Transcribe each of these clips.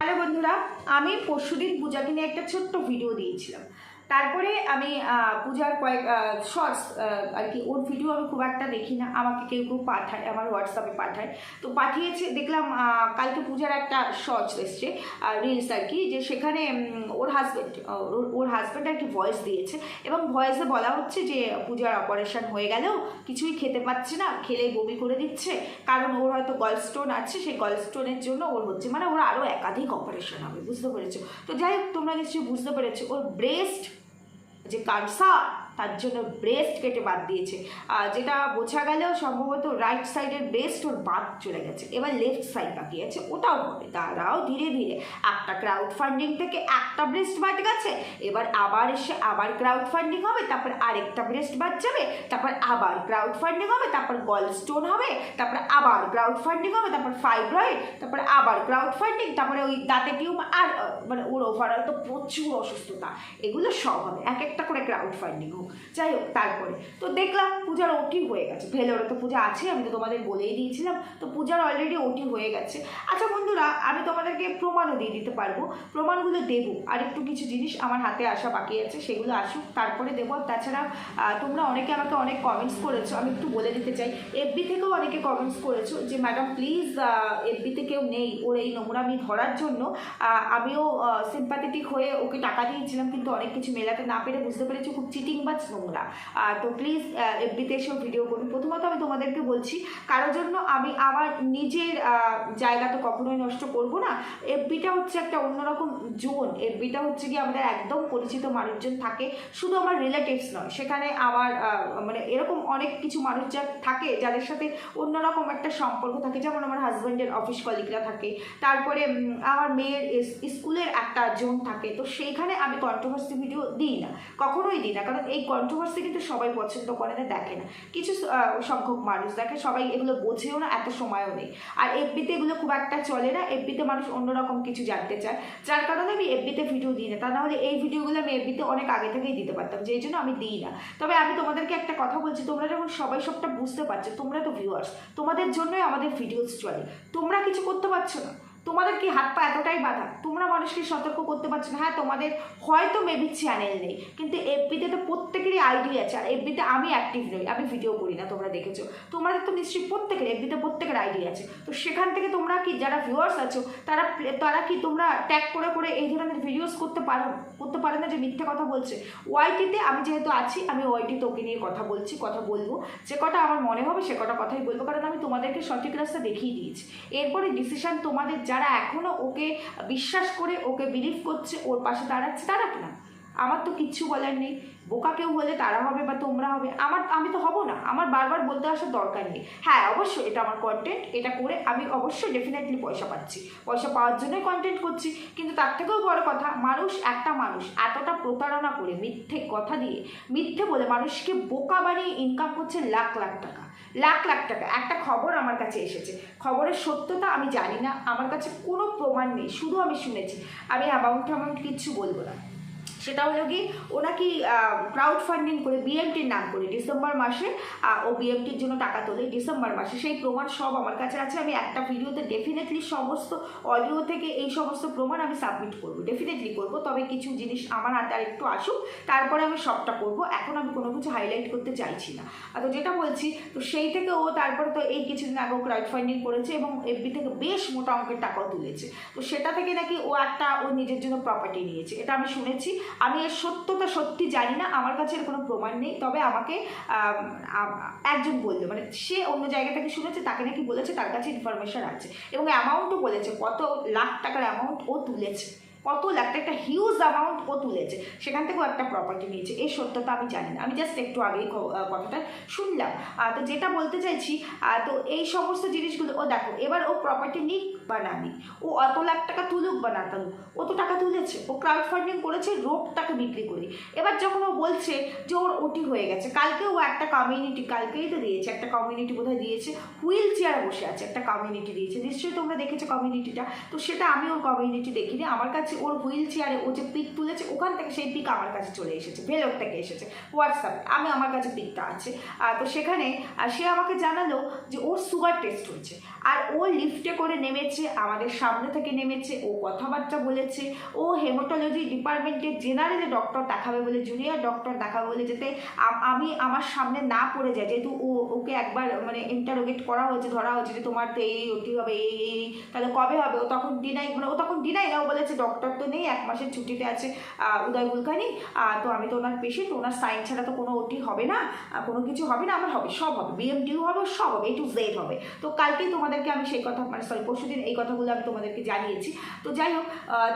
Hello বন্ধুরা আমি পরশুদিন পূজাকে নিয়ে একটা ছোট্ট ভিডিও দিয়েছিলাম। তারপরে আমি পূজার কয়েক শর্টস আর কি, ওর ভিডিও আমি খুব একটা দেখি না। আমাকে কেউ কেউ পাঠায়, আমার হোয়াটসঅ্যাপে পাঠায়। তো পাঠিয়েছে, দেখলাম কালকে পূজার একটা শর্টস এসছে রিলস আর কি, যে সেখানে ওর হাজব্যান্ড ওর হাজব্যান্ড আর কি ভয়েস দিয়েছে। এবং ভয়েসে বলা হচ্ছে যে, পূজার অপারেশন হয়ে গেলেও কিছুই খেতে পাচ্ছে না, খেলে বমি করে দিচ্ছে। কারণ ওর হয়তো গল স্টোন আছে, সেই গল স্টোনের জন্য ওর হচ্ছে মানে ওর আরও একাধিক অপারেশন হবে, বুঝতে পেরেছ? তো যাই হোক, তোমরা নিশ্চয়ই বুঝতে পেরেছ, ওর ব্রেস্ট যে ক্যান্সার তার জন্য ব্রেস্ট কেটে বাদ দিয়েছে। যেটা বোঝা গেলেও সম্ভবত রাইট সাইডের ব্রেস্ট ওর বাদ চলে গেছে। এবার লেফট সাইড বাকি আছে, ওটাও হবে। তারাও ধীরে ধীরে। একটা ক্রাউড ফান্ডিং থেকে একটা ব্রেস্ট বাদ গেছে। এবার আবার এসে আবার ক্রাউড ফান্ডিং হবে, তারপর আরেকটা ব্রেস্ট বাদ যাবে, তারপর আবার ক্রাউড ফান্ডিং হবে, তারপর গল স্টোন হবে, তারপর আবার ক্রাউড ফান্ডিং হবে, তারপর ফাইব্রয়েড তারপর আবার ক্রাউড ফান্ডিং তারপরে ওই দাঁতে টিউমার আর মানে ওর ওভারঅল তো প্রচুর অসুস্থতা। এগুলো সব হবে, এক একটা করে ক্রাউড ফান্ডিং হোক। যাই হোক, তারপরে। তো দেখলাম পূজার ওটি হয়ে গেছে। ভেলোরে তো পূজা আছে, আমি তো তোমাদের বলেই দিয়েছিলাম। তো পূজার অলরেডি ওটি হয়ে গেছে। আচ্ছা বন্ধুরা, আমি তোমাদেরকে প্রমাণও দিয়ে দিতে পারব। প্রমাণগুলো দেবো। আর একটু কিছু জিনিস আমার হাতে আসা বাকি আছে, সেগুলো আসুক। তারপরে দেবো। তাছাড়া তোমরা অনেকে আমাকে অনেক কমেন্টস করেছ, আমি একটু বলে দিতে চাই। এফবি থেকেও অনেকে কমেন্টস করেছ যে ম্যাডাম প্লিজ এফবিতে কেউ নেই। ওর এই নোংরামি ধরার জন্য আমিও সিম্পাথেটিক হয়ে ওকে টাকা দিয়েছিলাম, কিন্তু অনেক কিছু মেলাতে না পেরে বুঝতে পেরেছি, খুব চিটিং বা নোংরা। আহ, তো প্লিজ এফবিতে এসেও ভিডিও করুন। প্রথমত আমি তোমাদেরকে বলছি কারোর জন্য আমি আমার নিজের জায়গা তো কখনোই নষ্ট করব না। এফবিটা হচ্ছে একটা অন্যরকম জোন। এফবিটা হচ্ছে কি আমাদের একদম পরিচিত মানুষজন থাকে শুধু আমার রিলেটিভস নয়। সেখানে আমার মানে এরকম অনেক কিছু মানুষ যা থাকে যাদের সাথে অন্যরকম একটা সম্পর্ক থাকে। যেমন আমার হাজব্যান্ডের অফিস কলিগরা থাকে। তারপরে আমার মেয়ের স্কুলের একটা জোন থাকে। তো সেইখানে আমি কন্ট্রোভার্সি ভিডিও দিই না। কখনোই দিই না। কারণ এই কন্ট্রোভার্সি কিন্তু সবাই পছন্দ করে না, দেখে না। কিছু সংখ্যক মানুষ দেখে, সবাই এগুলো বোঝেও না, এত সময়ও নেই। আর এফবিতে এগুলো খুব একটা চলে না এফবিতে মানুষ অন্যরকম কিছু জানতে চায়। যার কারণে আমি এফবিতে ভিডিও দিই না, তা নাহলে এই ভিডিওগুলো আমি এফবিতে অনেক আগে থেকেই দিতে পারতাম, যেই জন্য আমি দিই না। তবে আমি তোমাদেরকে একটা কথা বলছি, তোমরা যখন সবাই সবটা বুঝতে পারছ, তোমরা তো ভিউয়ার্স তোমাদের জন্যই আমাদের ভিডিওস চলে। তোমরা কিছু করতে পারছ না। তোমাদের কি হাত পা এতটাই বাধা? তোমরা মানুষকে সতর্ক করতে পারছ না। হ্যাঁ তোমাদের হয়তো মেবি চ্যানেল নেই, কিন্তু এফবিতে তো প্রত্যেকেরই আইডি আছে আর এফবিতে আমি অ্যাক্টিভ নই, আমি ভিডিও করি না, তোমরা দেখেছ। তোমাদের তো নিশ্চয়ই প্রত্যেকের এফবিতে প্রত্যেকের আইডি আছে। তো সেখান থেকে তোমরা কি যারা ভিউয়ার্স আছো, তারা তারা কি তোমরা ট্যাগ করে করে এই ধরনের ভিডিওস করতে পারো, করতে পারে না যে মিথ্যে কথা বলছে? ওয়াইটিতে আমি যেহেতু আছি, আমি ওয়াইটিতে তোকে নিয়ে কথা বলছি, কথা বলব। যে কটা আমার মনে হবে, সে কটা কথাই বলব, কারণ আমি তোমাদেরকে সঠিক রাস্তা দেখিয়ে দিয়েছি। এরপরে ডিসিশন তোমাদের যারা এখনও ওকে বিশ্বাস করে, ওকে বিলিভ করছে, ওর পাশে দাঁড়াচ্ছে, তারা না আমার তো কিচ্ছু বলার নেই। বোকা কেউ হলে তারা হবে বা তোমরা হবে। আমার, আমি তো হব না। আমার বারবার বলতে আসার দরকার নেই। হ্যাঁ অবশ্যই এটা আমার কন্টেন্ট এটা করে আমি অবশ্যই ডেফিনেটলি পয়সা পাচ্ছি। পয়সা পাওয়ার জন্যই কন্টেন্ট করছি। কিন্তু তার থেকেও বড় কথা, মানুষ একটা মানুষ এতটা প্রতারণা করে মিথ্যে কথা দিয়ে, মিথ্যে বলে মানুষকে বোকা বানিয়ে ইনকাম করছে লাখ লাখ টাকা। লাখ লাখ টাকা। একটা খবর আমার কাছে এসেছে। খবরের সত্যতা আমি জানি না। আমার কাছে কোনো প্রমাণ নেই। শুধু আমি শুনেছি। আমি অ্যামাউন্ট অ্যামাউন্ট কিচ্ছু বলব না। সেটা হলো কি ও নাকি ক্রাউড ফান্ডিং করে বিএমটির নাম করে ডিসেম্বর মাসে ও বিএমটির জন্য টাকা তোলে ডিসেম্বর মাসে। সেই প্রমাণ সব আমার কাছে আছে, আমি একটা ভিডিওতে ডেফিনেটলি সমস্ত অডিও থেকে এই সমস্ত প্রমাণ আমি সাবমিট করব ডেফিনেটলি করব। তবে কিছু জিনিস আমার হাতে আর একটু আসুক, তারপরে আমি সবটা করব। এখন আমি কোনো কিছু হাইলাইট করতে চাইছি না। তো যেটা বলছি, তো সেই থেকে ও তারপরে তো এই কিছুদিন আগে ও ক্রাউড ফান্ডিং করেছে এবং এফবি থেকে বেশ মোটা অঙ্কের টাকাও তুলেছে। তো সেটা থেকে নাকি ও একটা, ও নিজের জন্য প্রপার্টি নিয়েছে। এটা আমি শুনেছি আমি এর সত্যতা সত্যি জানি না আমার কাছে এর কোনো প্রমাণ নেই। তবে আমাকে আম, আম, একজন বলল মানে সে অন্য জায়গা থেকে শুনেছে তাকে নাকি বলেছে তার কাছে ইনফরমেশান আছে এবং অ্যামাউন্টও বলেছে কত লাখ টাকার অ্যামাউন্ট ও তুলেছে। কত লাখ একটা হিউজ অ্যামাউন্ট ও তুলেছে। সেখান থেকেও একটা প্রপার্টি নিয়েছে। এই সত্যতা আমি জানি না। আমি জাস্ট একটু আগেই কথাটা শুনলাম। তো যেটা বলতে চাইছি তো এই সমস্ত জিনিসগুলো, ও দেখো, এবার ও প্রপার্টি নিক বা না নিক, ও অত লাখ টাকা তুলুক বা না তুলুক, ও তো টাকা তুলেছে। ও ক্রাউড ফান্ডিং করেছে রোগটাকে বিক্রি করে। এবার যখন ও বলছে যে ওর ওটি হয়ে গেছে, কালকে ও একটা কমিউনিটি কালকেই তো দিয়েছে, একটা কমিউনিটি বোধহয় দিয়েছে হুইল চেয়ার বসে আছে, একটা কমিউনিটি দিয়েছে। নিশ্চয়ই তোমরা দেখেছ কমিউনিটিটা তো সেটা আমি ওর কমিউনিটি দেখিনি। আমার কাছে যাচ্ছে ওর হুইল চেয়ারে ও যে পিক তুলেছে ওখান থেকে সেই পিক আমার কাছে চলে এসেছে ভেলোর থেকে এসেছে হোয়াটসঅ্যাপে আমি আমার কাছে পিকটা আছে। তো সেখানে সে আমাকে জানালো যে ওর সুগার টেস্ট হয়েছে আর ও লিফটে করে নেমেছে আমাদের সামনে থেকে নেমেছে ও কথাবার্তা বলেছে ও হেমোটোলজি ডিপার্টমেন্টের জেনারেলে ডক্টর দেখাবে বলে জুনিয়র ডক্টর দেখাবে বলে যেতে আমি আমার সামনে না পড়ে যায় যেহেতু ও ওকে একবার মানে ইন্টারোগেট করা হয়েছে ধরা হয়েছে যে তোমার তো এই ওটি হবে এই এই, তাহলে কবে হবে? ও তখন ডিনাই মানে ও তখন ডিনাই না ও বলেছে ডক্টর তো নেই, এক মাসের ছুটিতে আছে উদয় গুলকানি তো আমি তো ওনার পেশেন্ট, ওনার সাইন ছাড়া তো কোনো ওটি হবে না কোনো কিছু হবে না, আমার হবে, সব হবে বিএমটিও হবে, সব হবে এ টু জেড হবে। তো কালকেই তোমাদেরকে আমি সেই কথা মানে সরি পরশু দিন এই কথাগুলো আমি তোমাদেরকে জানিয়েছি। তো যাই হোক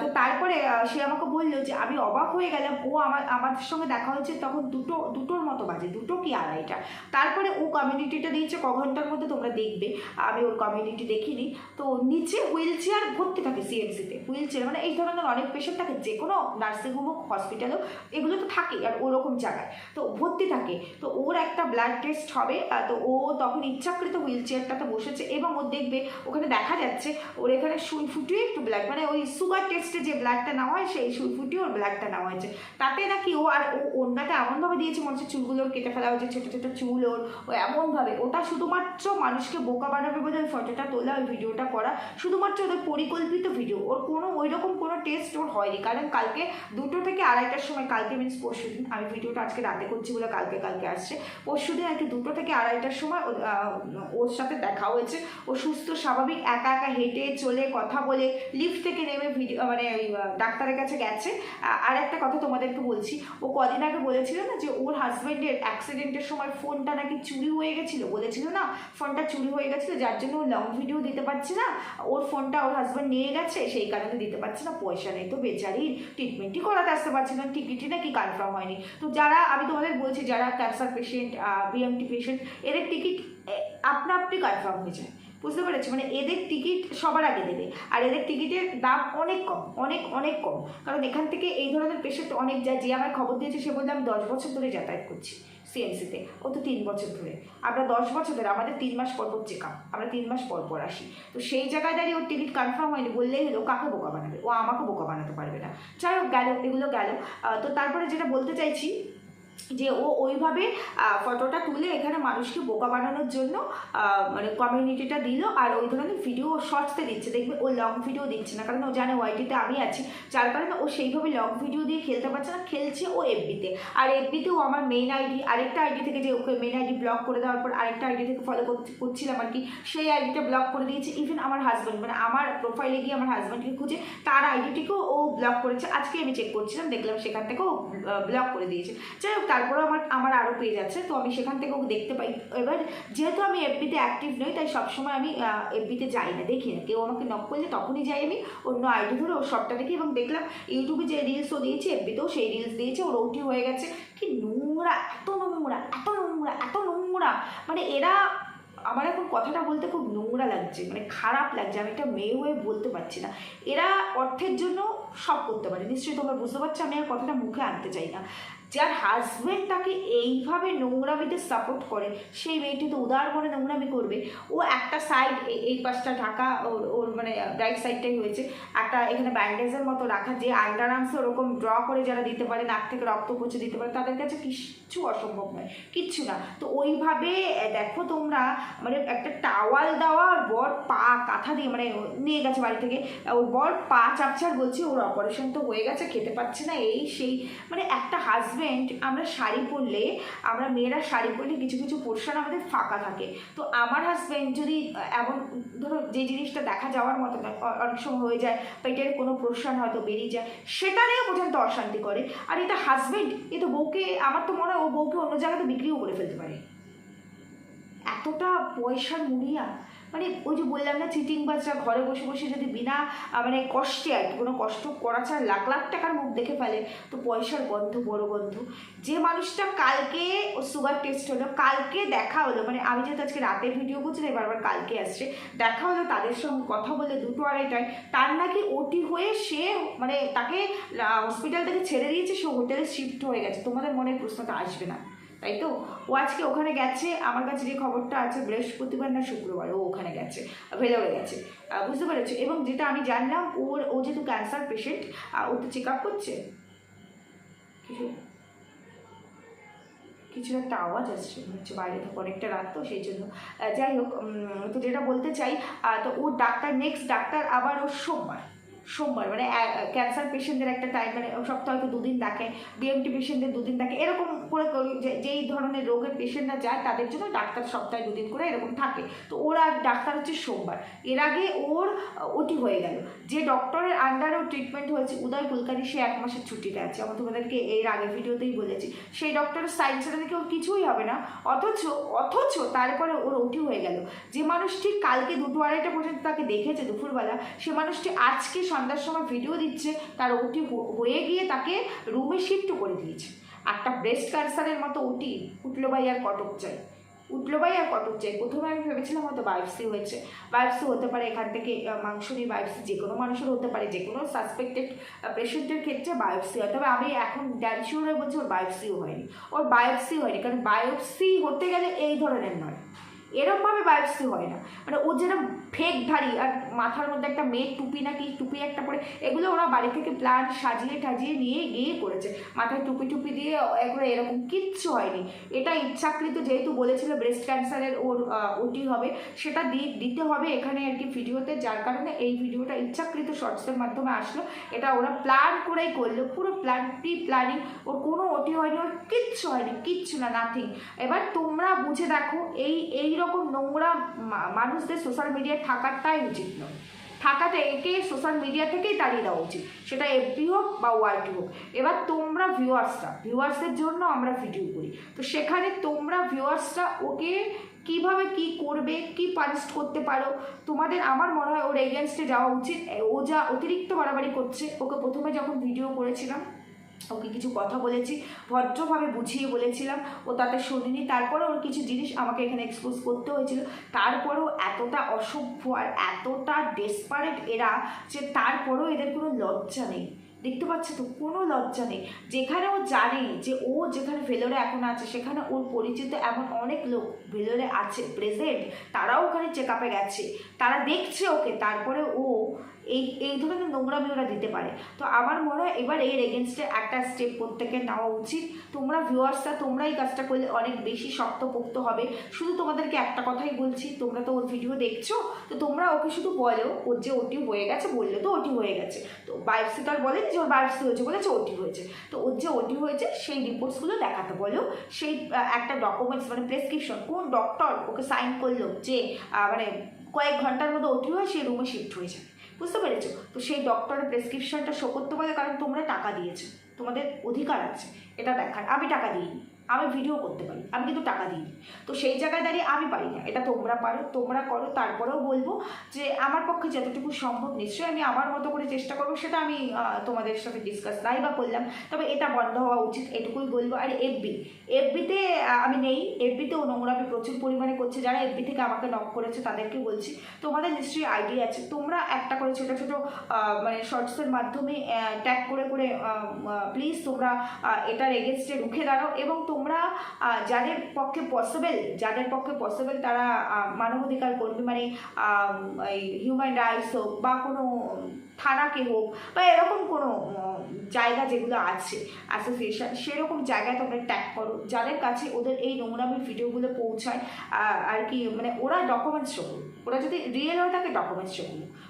তো তারপরে সে আমাকে বলল যে আমি অবাক হয়ে গেলাম, ও আমার আমাদের সঙ্গে দেখা হয়েছে তখন দুটো, দুটোর মতো বাজে, দুটো কি আড়াইটা। তারপরে ও কমিউনিটিটা দিয়েছে, ক ঘণ্টার মধ্যে তোমরা দেখবে, আমি ওর কমিউনিটি দেখিনি। তো নিচে হুইল চেয়ার ভর্তি থাকে সিএমসিতে হুইল চেয়ার মানে এই ধরনের অনেক পেশেন্ট থাকে যে কোনো নার্সিংহোম হোক হসপিটালও এগুলো তো থাকেই আর ওরকম জায়গায়। তো ভর্তি থাকে। তো ওর একটা ব্লাড টেস্ট হবে তো ও তখন ইচ্ছাকৃত হুইল চেয়ারটাতে বসেছে এবং ও দেখবে ওখানে দেখা যাচ্ছে ওর এখানে সুই ফুটিয়ে একটু ব্লাড মানে ওই সুগার টেস্টে যে ব্লাডটা নেওয়া হয়, সেই সুই ফুটিয়ে ওর ব্লাডটা নেওয়া হয়েছে। তাতে নাকি ও আর ও ওনাটা এমনভাবে দিয়েছে, মনে হচ্ছে চুলগুলোর কেটে ফেলা হয়েছে, ছোটো ছোটো চুল ওর, ও এমনভাবে। ওটা শুধুমাত্র মানুষকে বোকা বানাবে বলে ওই ফটোটা তোলা, ওই ভিডিওটা করা, শুধুমাত্র ওদের পরিকল্পিত ভিডিও ওর কোনো ওই রকম কোনো টেস্ট ওর হয়নি। কারণ কালকে দুটো থেকে আড়াইটার সময়, কালকে মিনস পরশু দিন, আমি ভিডিওটা আজকে রাতে করছি বলে কালকে কালকে আসছে। পরশু দিন আর কি দুটো থেকে আড়াইটার সময় ওর সাথে দেখা হয়েছে। ও সুস্থ, স্বাভাবিক, একা একা হেঁটে চলে, কথা বলে লিফট থেকে নেমে ভিডিও মানে ওই ডাক্তারের কাছে গেছে। আর একটা কথা তোমাদেরকে বলছি, ও কদিন আগে বলেছিল না যে ওর হাজব্যান্ডের অ্যাক্সিডেন্টের সময় ফোনটা নাকি চুরি হয়ে গেছিল? বলেছিল না ফোনটা চুরি হয়ে গেছিল, যার জন্য ও লং ভিডিও দিতে পারছে না। ওর ফোনটা ওর হাজব্যান্ড নিয়ে গেছে, সেই কারণে দিতে পারছে না পয়সা নেই। তো বেচারি ট্রিটমেন্টই করাতে আসতে পারছে না। টিকিটই নাকি কনফার্ম হয়নি। তো যারা, আমি তোমাদের বলছি, যারা ক্যান্সার পেশেন্ট বিএমটি পেশেন্ট এদের টিকিট আপনা আপনি কনফার্ম হয়ে যায়। বুঝতে পেরেছি? মানে এদের টিকিট সবার আগে দেবে। আর এদের টিকিটের দাম অনেক কম, অনেক অনেক কম। কারণ এখান থেকে এই ধরনের পেশেন্ট অনেক যায়। যে আমার খবর দিয়েছে, সে বলতে আমি দশ বছর ধরে যাতায়াত করছি। সিএমসিতে ও তো তিন বছর ধরে। আমরা দশ বছর ধরে, আমাদের তিন মাস পর পর চেক আপ আমরা তিন মাস পর পর আসি। তো সেই জায়গায় দাঁড়িয়ে ওর টিকিট কনফার্ম হয়নি, বললেই হলো কাকে বোকা বানাবে? ও আমাকে বোকা বানাতে পারবে না। যাই হোক, গেল, এগুলো গেল। তো তারপরে যেটা বলতে চাইছি যে ও ওইভাবে ফটোটা তুলে এখানে মানুষকে বোকা বানানোর জন্য মানে কমিউনিটিটা দিল আর ওই ধরনের ভিডিও শর্টসতে দিচ্ছে। দেখবে ও লং ভিডিও দিচ্ছে না, কারণ ও জানে ওয়াইটিতে আমি আছি। যার কারণে ও সেইভাবে লং ভিডিও দিয়ে খেলতে পারছে না, খেলছে ও এফবিতে আর এফবিতেও আমার মেইন আইডি আরেকটা আইডি থেকে যে ওকে মেইন আইডি ব্লক করে দেওয়ার পর আরেকটা আইডি থেকে ফলো করছিলাম আর কি, সেই আইডিটা ব্লক করে দিয়েছে ইভেন আমার হাজব্যান্ড মানে আমার প্রোফাইলে গিয়ে আমার হাজব্যান্ডকে খুঁজে তার আইডিটিকেও ও ব্লক করেছে। আজকে আমি চেক করছিলাম, দেখলাম সেখান থেকেও ব্লক করে দিয়েছে। যাই হোক তারপরে আমার আমার আরও পেজ আছে, তো আমি সেখান থেকেও দেখতে পাই। এবার যেহেতু আমি এফবিতে অ্যাক্টিভ নই, তাই সবসময় আমি এফবিতে যাই না, দেখি না। কেউ আমাকে নক করলে তখনই যাই আমি, অন্য আইডি ধরে ওর সবটা দেখি এবং দেখলাম ইউটিউবে যে রিলস ও দিয়েছে এফবিতেও সেই রিলস দিয়েছে, ওর ওটি হয়ে গেছে। কি নোংরা, এত নোংরা এত নোংরা এত নোংরা। মানে এরা, আমার এখন কথাটা বলতে খুব নোংরা লাগছে মানে খারাপ লাগছে, আমি একটা মেয়ে হয়ে বলতে পারছি না। এরা অর্থের জন্য সব করতে পারে, নিশ্চয়ই তোমরা বুঝতে পারছ, আমি আর কথাটা মুখে আনতে চাই না। যার হাজব্যান্ড তাকে এইভাবে নোংরামিতে সাপোর্ট করে, সেই মেয়েটি তো উদার মনে নোংরামি করবে। ও একটা সাইড এই পাশটা ঢাকা, ওর ওর মানে রাইট সাইডটাই হয়েছে। একটা এখানে ব্যান্ডেজের মতো রাখা, যে আন্ডার ওরকম ড্র করে যারা দিতে পারে, নাক থেকে রক্ত পচে দিতে পারে, তাদের কাছে কিচ্ছু অসম্ভব নয়, কিচ্ছু না। তো ওইভাবে দেখো তোমরা মানে একটা টাওয়াল দেওয়া আর বর পা, কাঁথা দিয়ে মানে নিয়ে গেছে বাড়ি থেকে। ওর বর পা চাপছে আর বলছে, ওর অপারেশন তো হয়ে গেছে, খেতে পাচ্ছে না, এই, সেই। মানে একটা হাজব্যান্ড আমরা শাড়ি পরলে, আমরা মেয়েরা শাড়ি পরলে কিছু কিছু পোর্শন আমাদের ফাঁকা থাকে। তো আমার হাজব্যান্ড যদি এমন, ধরো যে জিনিসটা দেখা যাওয়ার মতো অনেক সময় হয়ে যায়, পেটের কোনো পোর্শন হয়তো বেরিয়ে যায়, সেটা নিয়ে পর্যন্ত অশান্তি করে। আর এটা হাজব্যান্ড এ তো বউকে, আমার তো মনে হয় ও বউকে অন্য জায়গাতে বিক্রিও করে ফেলতে পারে। এতটা পয়সার মুড়িয়া। মানে ওই যে বললাম না, চিটিং বাজরা ঘরে বসে বসে যদি বিনা মানে কষ্টে আর কি, কোনো কষ্ট করা ছাড়া লাখ লাখ টাকার মুখ দেখে ফেলে, তো পয়সার গন্ধ, বড় গন্ধ। যে মানুষটা কালকে, ও সুগার টেস্ট হলো, কালকে দেখা হলো মানে আমি যেহেতু আজকে রাতে ভিডিও করছি, তাই বারবার কালকে আসছে, দেখা হলো তাদের সঙ্গে কথা বলে দুটো আড়াইটায়, তার নাকি ওটি হয়ে সে মানে তাকে হসপিটাল থেকে ছেড়ে দিয়েছে, সে হোটেলে শিফট হয়ে গেছে। তোমাদের মনে প্রশ্নটা আসবে না। তাই তো? ও আজকে ওখানে গেছে, আমার কাছে যে খবরটা আছে, বৃহস্পতিবার না শুক্রবার, ও ওখানে গেছে ভেলোরে গেছে। বুঝতে পেরেছ? এবং যেটা আমি জানলাম, ওর, ও যেহেতু ক্যান্সার পেশেন্ট ও তো চেক আপ করছে? কিছু একটা আওয়াজ আসছে হচ্ছে বাইরে থেকে অনেকটা রাত তো, সেই জন্য। যাই হোক তো যেটা বলতে চাই তো ওর ডাক্তার নেক্সট ডাক্তার আবার ওর সোমবার। সোমবার মানে ক্যান্সার পেশেন্টদের একটা টাইম মানে সপ্তাহে হয়তো দুদিন দেখে বিএমটি পেশেন্টদের দুদিন দেখে এরকম করে যে- যেই ধরনের রোগের পেশেন্টরা যায়, তাদের জন্য ডাক্তার সপ্তাহে দুদিন করে এরকম থাকে। তো ওর আর ডাক্তার হচ্ছে সোমবার। এর আগে ওর ওটি হয়ে গেল। যে ডক্টরের আন্ডারেও ট্রিটমেন্ট হয়েছে, উদয় কুলকারি, সে এক মাসের ছুটিতে আছে। আমি তোমাদেরকে এর আগের ভিডিওতেই বলেছি। সেই ডক্টরের সাইন সেটা থেকে ওর কিছুই হবে না। অথচ অথচ তারপরে ওর ওটি হয়ে গেল। যে মানুষটি কালকে দুটো আড়াইটা পর্যন্ত তাকে দেখেছে দুপুরবেলা, সে মানুষটি আজকে সন্ধ্যার সময় ভিডিও দিচ্ছে, তার ওটি হয়ে গিয়ে তাকে রুমে শিফটও করে দিয়েছে। একটা ব্রেস্ট ক্যান্সারের মতো ওটি উঠল ভাই আর কটক চাই। উঠল ভাই আর কটক চাই। প্রথমে আমি ভেবেছিলাম হয়তো বায়োপসি হয়েছে। বায়োপসি হতে পারে এখান থেকে মাংস নিয়ে বায়োপসি যে কোনো মানুষের হতে পারে, যে কোনো সাসপেক্টেড পেশেন্টের ক্ষেত্রে বায়োপসি হয়। তবে আমি এখন ড্যাম শিওর হয়ে বলছি ওর বায়োপসিও হয়নি। ওর বায়োপসি হয়নি, কারণ বায়োপসি হতে গেলে এই ধরনের নয়। এরকমভাবে বায়োপসি হয় না। মানে ও যেরকম ফেক ধারি আর মাথার মধ্যে একটা মেয়ের টুপি নাকি, টুপি একটা পরে, এগুলো ওরা বাড়ি থেকে প্ল্যান সাজিয়ে টাজিয়ে নিয়ে গিয়ে করেছে। মাথায় টুপি টুপি দিয়ে এগুলো এরকম কিচ্ছু হয়নি। এটা ইচ্ছাকৃত যেহেতু বলেছিল ব্রেস্ট ক্যান্সারের ওর ওটি হবে, সেটা দিতে হবে এখানে আর কি ভিডিওতে, যার কারণে এই ভিডিওটা ইচ্ছাকৃত শর্টসের মাধ্যমে আসলো। এটা ওরা প্ল্যান করেই করল, পুরো প্ল্যান প্রি প্ল্যানিং ওর কোনো ওটি হয়নি, ওর কিচ্ছু হয়নি, কিচ্ছু না নাথিং এবার তোমরা বুঝে দেখো, এই এই রকম নোংরা মানুষদের সোশ্যাল মিডিয়ায় থাকাটাই উচিত নয়। থাকাতে একে সোশ্যাল মিডিয়া থেকেই তাড়িয়ে দেওয়া উচিত। সেটা এফবি হোক বা ওয়াইটি হোক। এবার তোমরা ভিউয়ার্সরা ভিউয়ার্সের জন্য আমরা ভিডিও করি। তো সেখানে তোমরা ভিউয়ার্সরা ওকে কীভাবে কি করবে, কি পানিশ করতে পারো? তোমাদের আমার মনে হয় ওর এগেনস্টে যাওয়া উচিত। ও যা অতিরিক্ত বাড়াবাড়ি করছে, ওকে প্রথমে যখন ভিডিও করেছিলাম ওকে কিছু কথা বলেছি, ভদ্রভাবে বুঝিয়ে বলেছিলাম। ও তাতে শুনিনি তারপরে ওর কিছু জিনিস আমাকে এখানে এক্সপোজ করতে হয়েছিল। তারপরেও এতটা অসভ্য আর এতটা ডেসপারেট এরা যে তারপরেও এদের কোনো লজ্জা নেই। দেখতে পাচ্ছ তো, কোনো লজ্জা নেই। যেখানে ও জানে যে ও যেখানে ভেলোরে এখন আছে, সেখানে ওর পরিচিত এমন অনেক লোক ভেলোরে আছে প্রেজেন্ট তারাও ওখানে চেক আপে গেছে। তারা দেখছে ওকে, তারপরে ও এই এই ধরনের নোংরামি ওরা দিতে পারে। তো আমার মনে হয় এবার এর এগেনস্টে একটা স্টেপ প্রত্যেকের নেওয়া উচিত। তোমরা ভিউয়ার্সরা তোমরা এই কাজটা করলে অনেক বেশি শক্তপোক্ত হবে। শুধু তোমাদেরকে একটা কথাই বলছি, তোমরা তো ওর ভিডিও দেখছ, তো তোমরা ওকে শুধু বলো, ওর যে ওটি হয়ে গেছে বললে তো ওটি হয়ে গেছে। তো বায়োপসি তো আর বলেনি যে ওর বায়োপসি হয়েছে বলেছে ওটি হয়েছে। তো ওর যে ওটি হয়েছে, সেই রিপোর্টসগুলো দেখাতে বলো। সেই একটা ডকুমেন্টস মানে প্রেসক্রিপশন কোন ডক্টর ওকে সাইন করল যে মানে কয়েক ঘণ্টার মধ্যে ওটি হয়ে সেই রুমে শিফট হয়ে যাবে। বুঝতে পেরেছ? তো সেই ডক্টরের প্রেসক্রিপশনটা শো করতে পারে কারণ তোমরা টাকা দিয়েছ। তোমাদের অধিকার আছে, এটা দেখার। আমি টাকা দিইনি। আমি ভিডিও করতে পারি, আমি কিন্তু টাকা দিইনি। তো সেই জায়গায় দাঁড়িয়ে আমি পারি না। এটা তোমরা পারো, তোমরা করো, তারপরেও বলব যে আমার পক্ষে যতটুকু সম্ভব নিশ্চয়ই আমি আমার মতো করে চেষ্টা করব, সেটা আমি তোমাদের সাথে ডিসকাস নাই বা করলাম। তবে এটা বন্ধ হওয়া উচিত, এটুকুই বলব। আর এফবি এফবিতে আমি নেই। এফবিতেও নোংরামি প্রচুর পরিমাণে করছে। যারা এফবি থেকে আমাকে নক করেছে তাদেরকে বলছি। তোমাদের নিশ্চয়ই আইডিয়া আছে। তোমরা একটা করে ছোটো ছোটো মানে শর্টসের মাধ্যমে ট্যাগ করে করে প্লিজ তোমরা এটার এগেনস্টে রুখে দাঁড়াও এবং তোমরা যাদের পক্ষে পসিবল যাদের পক্ষে পসিবল তারা মানবাধিকার কর্মী মানে হিউম্যান রাইটস হোক বা কোনো থানাকে হোক বা এরকম কোনো জায়গা যেগুলো আছে অ্যাসোসিয়েশন সেরকম জায়গায় তোমরা ট্যাগ করো। যাদের কাছে ওদের এই নোংরামির ভিডিওগুলো পৌঁছায় আর কি মানে ওরা ডকুমেন্টস শো ওরা যদি রিয়েল হয় থাকে ডকুমেন্টস শো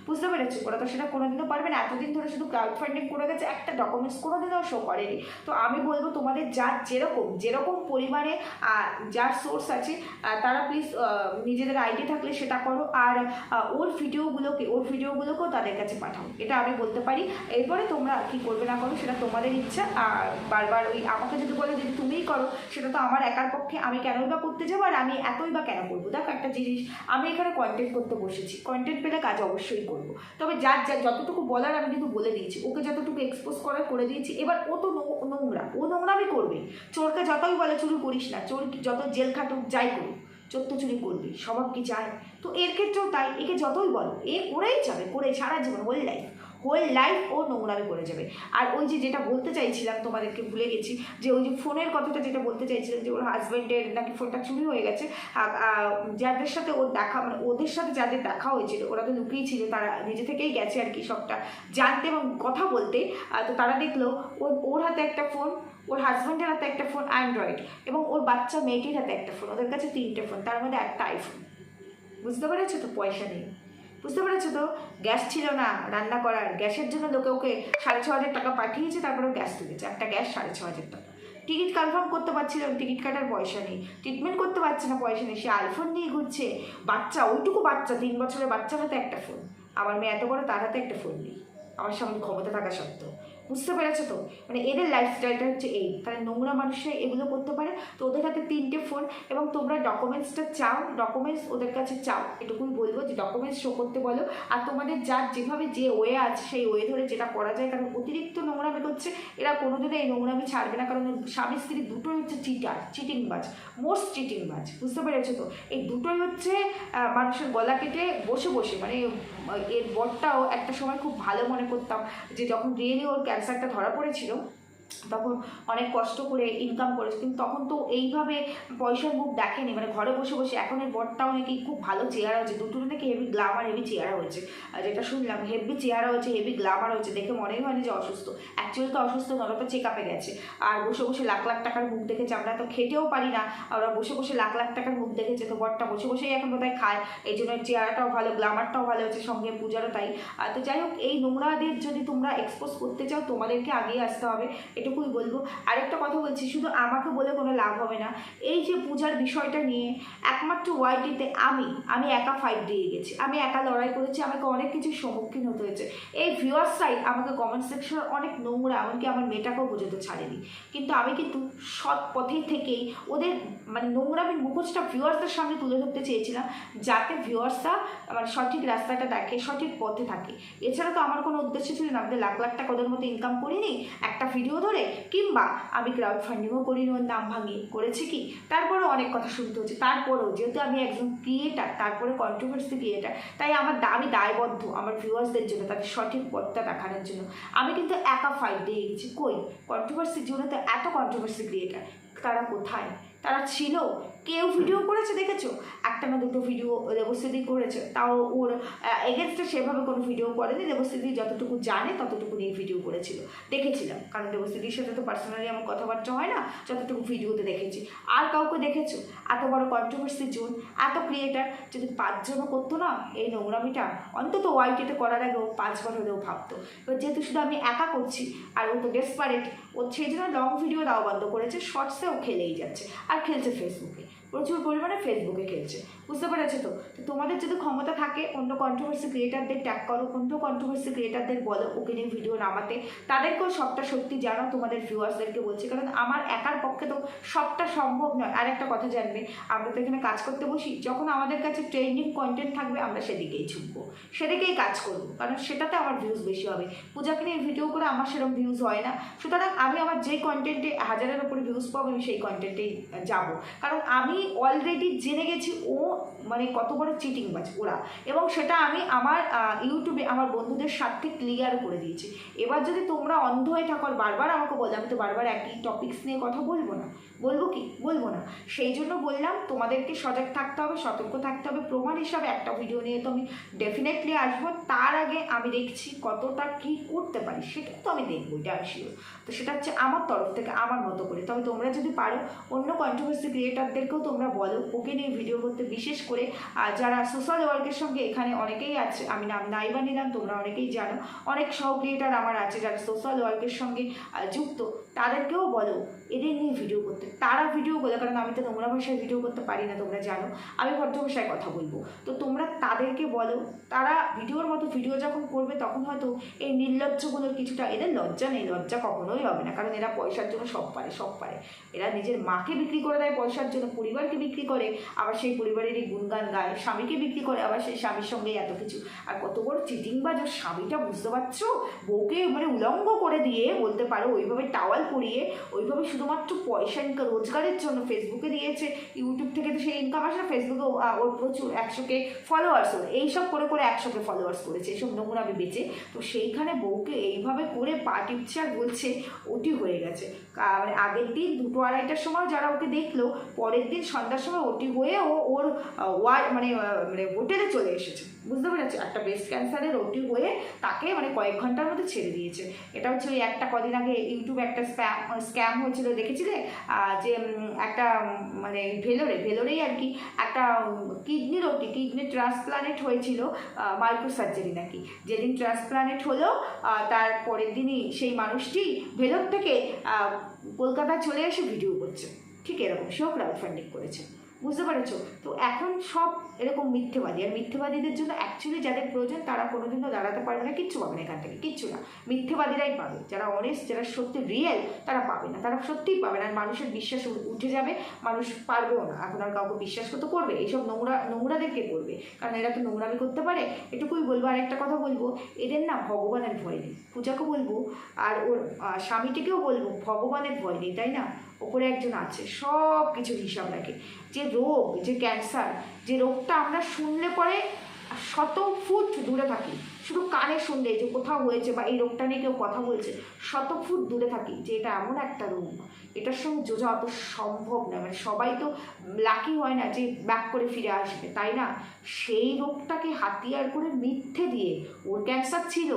বুঝতে পেরেছ? ওরা তো সেটা কোনোদিনও পারবে না। এতদিন ধরে শুধু ক্রাউড ফান্ডিং করে গেছে, একটা ডকুমেন্টস কোনোদিনও শো করেনি। তো আমি বলব তোমাদের যার যেরকম যেরকম পরিমাণে পরিবারে যার সোর্স আছে তারা প্লিজ নিজেদের আইডি থাকলে সেটা করো। আর ওর ভিডিওগুলোকে ওর ভিডিওগুলোকেও তাদের কাছে পাঠাও। এটা আমি বলতে পারি। এরপরে তোমরা কি করবে না করো, সেটা তোমাদের ইচ্ছা। আর বারবার ওই আমাকে যদি বলে যদি তুমিই করো, সেটা তো আমার একার পক্ষে আমি কেনই বা করতে যাব, আর আমি এতই বা কেন করব? দেখো একটা জিনিস, আমি এখানে কন্টেন্ট করতে বসেছি। কন্টেন্ট পেলে কাজ অবশ্যই করব। তবে যার যা যতটুকু বলার আমি কিন্তু বলে দিয়েছি। ওকে যতটুকু এক্সপোজ করার করে দিয়েছি। এবার ও তো নোংরা। ও নোংরামি করবে চোরকে যতই বলে চুরি করিস না, চোর যত জেল খাটুক, যাই করুক, চোর তো চুরি করবি স্বভাব কি চায়? তো এর ক্ষেত্রেও তাই, একে যতই বলো, এ করেই যাবে, করে সারা জীবন হোল লাইফ হোল লাইফ ও নোংরামি করে যাবে। আর ওই যে যেটা বলতে চাইছিলাম, তোমাদেরকে ভুলে গেছি, যে ওই যে ফোনের কথাটা যেটা বলতে চাইছিলাম, যে ওর হাজব্যান্ডের নাকি ফোনটা চুরি হয়ে গেছে যাদের সাথে ওর দেখা মানে ওদের সাথে যাদের দেখা হয়েছিল, ওরা তো লুকিয়ে ছিল, তারা নিজে থেকেই গেছে আর কি সবটা। জানতে এবং কথা বলতে তো তারা দেখল, ওর ওর হাতে একটা ফোন ওর হাজব্যান্ডের হাতে একটা ফোন অ্যান্ড্রয়েড এবং ওর বাচ্চা মেয়েটির হাতে একটা ফোন ওদের কাছে তিনটে ফোন তার মধ্যে একটা আইফোন বুঝতে পেরেছ তো? পয়সা নেই। বুঝতে পেরেছ তো? গ্যাস ছিল না রান্না করার। গ্যাসের জন্য লোকে ওকে সাড়ে ছ হাজার টাকা পাঠিয়েছে, তারপরে গ্যাস তুলেছে। একটা গ্যাস সাড়ে ছ হাজার টাকা। টিকিট কনফার্ম করতে পারছিল টিকিট কাটার পয়সা নেই। ট্রিটমেন্ট করতে পারছে না, পয়সা নেই। সে আইফোন নিয়ে ঘুরছে। বাচ্চা, ওইটুকু বাচ্চা, তিন বছরের বাচ্চার হাতে একটা ফোন আমার মেয়ে এত বড়, তার হাতে একটা ফোন নেই। আমার সামনে ক্ষমতা থাকা সত্ত্বেও। বুঝতে পেরেছ তো? মানে এদের লাইফস্টাইলটা হচ্ছে এই। তাহলে নোংরা মানুষরা এগুলো করতে পারে। তো ওদের হাতে তিনটে ফোন এবং তোমরা ডকুমেন্টসটা চাও ডকুমেন্টস ওদের কাছে চাও। এটুকুই বলব যে ডকুমেন্টস শো করতে বলো। আর তোমাদের যার যেভাবে যে ওয়ে আছে, সেই ওয়ে ধরে যেটা করা যায়, কারণ অতিরিক্ত নোংরামি করছে, এরা কোনোদিনও এই নোংরামি ছাড়বে না। কারণ স্বামী স্ত্রী দুটোই হচ্ছে চিটার চিটিং বাজ মোস্ট চিটিং বাজ। বুঝতে পেরেছ তো? এই দুটোই হচ্ছে মানুষের গলা কেটে বসে বসে। মানে এর বরটাও একটা সময় খুব ভালো মনে করতাম যে যখন রিয়েলি ওর ক্যান্সারটা ধরা পড়েছিল তখন অনেক কষ্ট করে ইনকাম করেছে। কিন্তু তখন তো এইভাবে পয়সার মুখ দেখেনি। মানে ঘরে বসে বসে এখন এর বরটাও নাকি খুব ভালো চেহারা হয়েছে। দুটো নাকি হেভি গ্লামার হেভি চেহারা হয়েছে। যেটা শুনলাম হেভি চেহারা হয়েছে হেভি গ্লামার হয়েছে। দেখে মনেই হয়নি যে অসুস্থ। অ্যাকচুয়ালি তো অসুস্থ ওরা তো চেক আপে গেছে। আর বসে বসে লাখ লাখ টাকার মুখ দেখেছে। আমরা তো খেতেও পারি না। ওরা বসে বসে লাখ লাখ টাকার মুখ দেখেছে। তো বরটা বসে বসেই এখন বোধহয় খায়। এই জন্য চেহারাটাও ভালো গ্লামারটাও ভালো হয়েছে। সঙ্গে পূজারও তাই। তো যাই হোক, এই নোংরাদের যদি তোমরা এক্সপোজ করতে চাও, তোমাদেরকে আগিয়ে আসতে হবে। এটুকুই বলব। আরেকটা কথা বলছি, শুধু আমাকে বলে কোনো লাভ হবে না। এই যে পূজার বিষয়টা নিয়ে, একমাত্র ওয়াইটিতে আমি আমি একা ফাইট দিয়ে গেছি। আমি একা লড়াই করেছি, আমাকে অনেক কিছুর সম্মুখীন হতে হয়েছে। এই ভিউয়ার্সরাই আমাকে কমেন্ট সেকশন অনেক নোংরা, এমনকি আমার মেয়েটাকেও বোঝাতে ছাড়েনি। কিন্তু আমি কিন্তু সৎ পথে থেকেই ওদের মানে নোংরামির মুখোশটা ভিউয়ার্সদের সামনে তুলে ধরতে চেয়েছিলাম, যাতে ভিউয়ার্সরা মানে সঠিক রাস্তাটা দেখে, সঠিক পথে থাকে। এছাড়া তো আমার কোনো উদ্দেশ্য ছিল না, আমাদের লাখ লাখ টাকা ওদের মতো ইনকাম করিনি, একটা ভিডিও ধরে কিংবা আমি ক্রাউড ফান্ডিংও করি ওর নাম ভাঙিয়ে। করেছি কি? তারপরেও অনেক কথা শুনতে হচ্ছে। তারপরেও যেহেতু আমি একজন ক্রিয়েটার তারপরে কন্ট্রোভার্সি ক্রিয়েটার তাই আমার দামি দায়বদ্ধ আমার ভিউয়ার্সদের জন্য, তাদের সঠিক পথটা দেখানোর জন্য। আমি কিন্তু একা ফাইট দিয়ে গেছি। কই? কন্ট্রোভার্সির জন্য তো এত কন্ট্রোভার্সি ক্রিয়েটার তারা কোথায়? তারা ছিল। কেউ ভিডিও করেছে, দেখেছ? একটা না দুটো ভিডিও দেবস্থিতি করেছে। তাও ওর এগেনস্টে সেভাবে কোনো ভিডিও করেনি। দেবস্থিতি যতটুকু জানে ততটুকু নিয়ে ভিডিও করেছিল। দেখেছিলাম। কারণ দেবস্থিতির সাথে তো পার্সোনালি আমার কথাবার্তা হয় না, যতটুকু ভিডিওতে দেখেছি। আর কাউকে দেখেছ? এত বড় কন্ট্রোভার্সি জোন, এত ক্রিয়েটার যদি পাঁচজনও করতো না, এই নোংরামিটা অন্তত ওয়াইটিতে করার আগেও পাঁচবার হলেও ভাবতো। এবার যেহেতু শুধু আমি একা করছি, আর ও তো ডেসপারেট ও সেই জন্য লং ভিডিও দেওয়া বন্ধ করেছে শর্টসেও খেলেই যাচ্ছে। আর খেলছে ফেসবুকে প্রচুর পরিমাণে ফেসবুকে খেলছে। বুঝতে পেরেছ তো? তোমাদের যদি ক্ষমতা থাকে, অন্য কন্ট্রোভার্সি ক্রিয়েটারদের ট্যাগ করো, অন্য কন্ট্রোভার্সি ক্রিয়েটারদের বলো, ওকে নিয়ে ভিডিও নামাতে। তাদেরকেও সবটা সত্যি জানো তোমাদের ভিউয়ার্সদেরকে বলছি। কারণ আমার একার পক্ষে তো সবটা সম্ভব নয়। আর একটা কথা জানবে, আমরা তো এখানে কাজ করতে বসি। যখন আমাদের কাছে ট্রেন্ডিং কন্টেন্ট থাকবে, আমরা সেদিকেই ছুটবো সেদিকেই কাজ করব। কারণ সেটাতে আমার ভিউজ বেশি হবে। পূজাকে নিয়ে ভিডিও করে আমার সেরকম ভিউজ হয় না। সুতরাং আমি আমার যে কন্টেন্টে হাজারের উপরে ভিউজ পাবো, আমি সেই কন্টেন্টেই যাব। কারণ আমি অলরেডি জেনে গেছি, ও মানে কত বড় চিটিং বাজ, ওরা। এবং সেটা আমি আমার ইউটিউবে আমার বন্ধুদের সাথে ক্লিয়ার করে দিয়েছি। এবার যদি তোমরা অন্ধ হয়ে থাকো বারবার আমাকে বলো, আমি তো বারবার একই টপিকস নিয়ে কথা বলব না। বলব কি? বলব না। সেই জন্য বললাম, তোমাদেরকে সজাগ থাকতে হবে, সতর্ক থাকতে হবে। প্রমাণ হিসাবে একটা ভিডিও নিয়ে তো আমি ডেফিনেটলি আসব। তার আগে আমি দেখছি কতটা কি করতে পারি, সেটা তো আমি দেখব, এটা sure। তো সেটা হচ্ছে আমার তরফ থেকে, আমার মতো করে। তবে তোমরা যদি পারো, অন্য কন্ট্রোভার্সি ক্রিয়েটারদেরকেও তোমরা বলো, ওকে নিয়ে ভিডিও করতে বিশেষ করে যারা সোশ্যাল ওয়ার্কের সঙ্গে এখানে অনেকেই আছে, আমি নাম নাইবা নিলাম, তোমরা অনেকেই জানো, অনেক সহ ক্রিয়েটার আমার আছে যারা সোশ্যাল ওয়ার্কের সঙ্গে যুক্ত। তাদেরকেও বলো, এদের নিয়ে ভিডিও করতে। তারা ভিডিও বলে, কারণ আমি তো নোংরা ভাষায় ভিডিও করতে পারি না, তোমরা জানো। আমি ভদ্র ভাষায় কথা বলব। তো তোমরা তাদেরকে বলো, তারা ভিডিওর মতো ভিডিও যখন করবে, তখন হয়তো এই নির্লজ্জগুলোর কিছুটা, এদের লজ্জা নেই, লজ্জা কখনোই হবে না। কারণ এরা পয়সার জন্য সব পারে সব পারে। এরা নিজের মাকে বিক্রি করে দেয় পয়সার জন্য, পরিবারকে বিক্রি করে, আবার সেই পরিবারের হাজব্যান্ডেরই গুণগান গায়, স্বামীকে বিক্রি করে, আবার সেই স্বামীর সঙ্গে এত কিছু। আর কত বড় চিটিংবাজ, ওর স্বামীটা বুঝতে পারছ? বউকে মানে উলঙ্গ করে দিয়ে বলতে পারো, ওইভাবে টাওয়াল পরিয়ে ওইভাবে শুধুমাত্র পয়সা ইনকাম রোজগারের জন্য ফেসবুকে দিয়েছে। ইউটিউব থেকে তো সেই ইনকাম আসে না ফেসবুকে ওর প্রচুর একশোকে ফলোয়ার্স ওর এইসব করে করে একশোকে ফলোয়ার্স করেছে, এইসব নোংরামে বেঁচে। তো সেইখানে বউকে এইভাবে করে পা টিপছে বলছে, ওটি হয়ে গেছে। মানে আগের দিন দুটো আড়াইটার সময় যারা ওকে দেখল, পরের দিন সন্ধ্যার সময় ওটি হয়ে ও ওর ওয়ার মানে মানে হোটেলে চলে এসেছে। বুঝতে পেরেছি? একটা ব্রেস্ট ক্যান্সারের ওটি হয়ে তাকে মানে কয়েক ঘণ্টার মধ্যে ছেড়ে দিয়েছে। এটা হচ্ছে ওই একটা কদিন আগে ইউটিউবে একটা স্প্যাম স্ক্যাম হয়েছিল দেখেছিলে? যে একটা মানে ভেলোরে ভেলোরেই আর কি একটা কিডনি ওটি কিডনি ট্রান্সপ্লানেট হয়েছিল মাইক্রো সার্জারি নাকি। যেদিন ট্রান্সপ্লান্ট হলো তার পরের দিনই সেই মানুষটি ভেলোর থেকে আহ, কলকাতায় চলে এসে ভিডিও করছে। ঠিক এরকম সেও ক্রাউড ফান্ডিং করেছে। বুঝতে পেরেছ? তো এখন সব এরকম মিথ্যেবাদী। আর মিথ্যেবাদীদের জন্য অ্যাকচুয়ালি যাদের প্রয়োজন, তারা কোনোদিনও দাঁড়াতে পারবে না, কিচ্ছু পাবে না এখান থেকে, কিচ্ছু না। মিথ্যেবাদীরাই পাবে। যারা অনেস্ট যারা সত্যি রিয়েল তারা পাবে না। তারা সত্যিই পাবে না। আর মানুষের বিশ্বাস উঠে যাবে, মানুষ পারবেও না। এখন আর কাউকে বিশ্বাস করতে করবে? এইসব নোংরা, নোংরাদেরকে করবে। কারণ এরা তো নোংরামি করতে পারে। এটুকুই বলব। আর একটা কথা বলব, এদের না ভগবানের ভয় নেই। পূজাকে বলব, আর ওর স্বামীটিকেও বলব, ভগবানের ভয় নেই, তাই না? ওপরে একজন আছে সব কিছুর হিসাব রাখে। যে রোগ, যে ক্যান্সার যে রোগটা আমরা শুনলে পরে শত ফুট দূরে থাকি। শুধু কানে শুনলে, যে কোথাও হয়েছে বা এই রোগটা নিয়ে কেউ কথা বলছে, শত ফুট দূরে থাকি, যে এটা এমন একটা রোগ। এটার সঙ্গে যোজা অত সম্ভব না। মানে সবাই তো লাকি হয় না যে ব্যাক করে ফিরে আসবে, তাই না? সেই রোগটাকে হাতিয়ার করে মিথ্যে দিয়ে, ওর ক্যান্সার ছিল,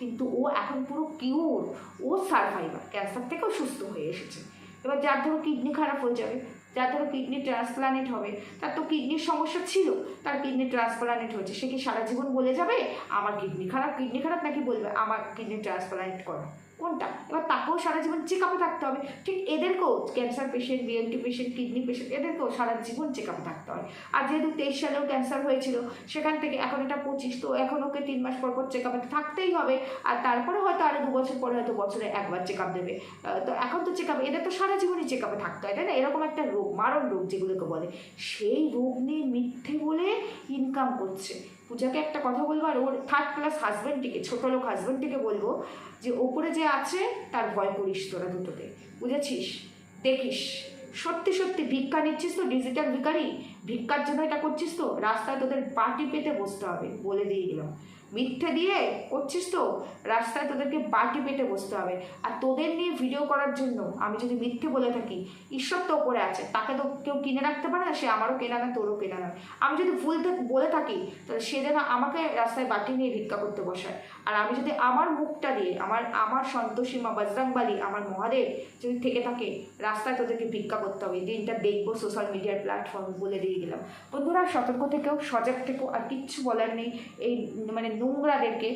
কিন্তু ও এখন পুরো কিউর ও সার্ভাইভার ক্যান্সার থেকেও সুস্থ হয়ে এসেছে। এবার যার ধরো কিডনি খারাপ হয়ে যাবে যার ধরো কিডনি ট্রান্সপ্লান্ট হবে। তার তো কিডনির সমস্যা ছিল, তার কিডনি ট্রান্সপ্লান্ট হয়েছে। সে কি সারা জীবন বলে যাবে, আমার কিডনি খারাপ কিডনি খারাপ নাকি বলবে, আমার কিডনি ট্রান্সপ্লান্ট করো। কোনটা? এবার তাকেও সারা জীবন চেক আপে থাকতে হবে। ঠিক এদেরকেও cancer patient BMT patient kidney patient এদেরকেও সারা জীবন চেক আপে থাকতে হয়। আর যেহেতু তেইশ সালেও ক্যান্সার হয়েছিল, সেখান থেকে এখন এটা পঁচিশ, তো এখন ওকে তিন মাস পর পর চেক আপে থাকতেই হবে। আর তারপরে হয়তো আরও দু বছর পরে হয়তো বছরে একবার চেক আপ দেবে তো এখন তো চেক আপ এদের তো সারা জীবনই চেক আপে থাকতে হয়, তাই না? এরকম একটা রোগ, মারণ রোগ যেগুলোকে বলে। সেই রোগ নিয়ে মিথ্যে বলে ইনকাম করছে। পূজাকে একটা কথা বলব আর ওর থার্ড ক্লাস হাজব্যান্ডটিকে ছোটো লোক হাজব্যান্ডটিকে বলব যে ওপরে যে আছে, তার ভয় করিস তোরা দুটোতে। বুঝেছিস? দেখিস। সত্যি সত্যি ভিক্ষা নিচ্ছিস তো ডিজিটাল ভিকারি ভিক্ষার জন্য এটা করছিস তো? রাস্তায় তোদের পার্টি পেতে বসতে হবে, বলে দিয়ে গেলাম মিথ্যে দিয়ে করছিস তো? রাস্তায় তোদেরকে বাটি পেটে বসতে হবে। আর তোদের নিয়ে ভিডিও করার জন্য আমি যদি মিথ্যে বলে থাকি, ঈশ্বর তো ওপরে আছে। তাকে তো কেউ কিনে রাখতে পারে না, সে আমারও কেনা না, তোরও কেনা না। আমি যদি ভুল বলে থাকি, তাহলে সে যেন আমাকে রাস্তায় বাটি নিয়ে ভিক্ষা করতে বসায়। আর আমি যদি আমার মুখটা দিয়ে, আমার আমার সন্তোষী মা বজরংবালী, আমার মহাদেব যদি থেকে থাকে, রাস্তায় তোদেরকে ভিক্ষা করতে হবে। দিনটা দেখব সোশ্যাল মিডিয়ার প্ল্যাটফর্ম বলে দিয়ে গেলাম বন্ধুরা, সতর্ক থেকেও, সজাগ থেকেও আর কিচ্ছু বলার নেই। এই মানে নোংরাদেরকে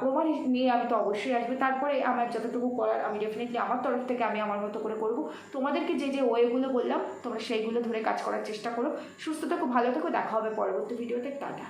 প্রমাণ নিয়ে আমি তো অবশ্যই আসবে। তারপরে আমার যতটুকু করার, আমি ডেফিনেটলি আমার তরফ থেকে আমি আমার মতো করে করব। তোমাদেরকে যে যে ওয়েগুলো বললাম, তোমরা সেইগুলো ধরে কাজ করার চেষ্টা করো। সুস্থ থেকো, ভালো থেকো, দেখা হবে পরবর্তী ভিডিওতে টাটা।